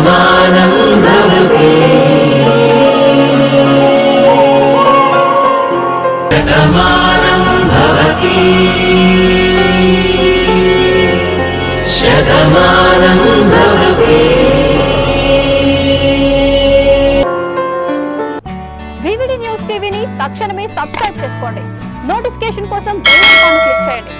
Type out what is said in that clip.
Shatamanam Bhavati. Shatamanam Bhavati. Shatamanam Bhavati. VVD news టీవీని తక్షణమే subscribe చేసుకోండి. నోటిఫికేషన్ కోసం బెల్ ఐకాన్ క్లిక్ చేయండి.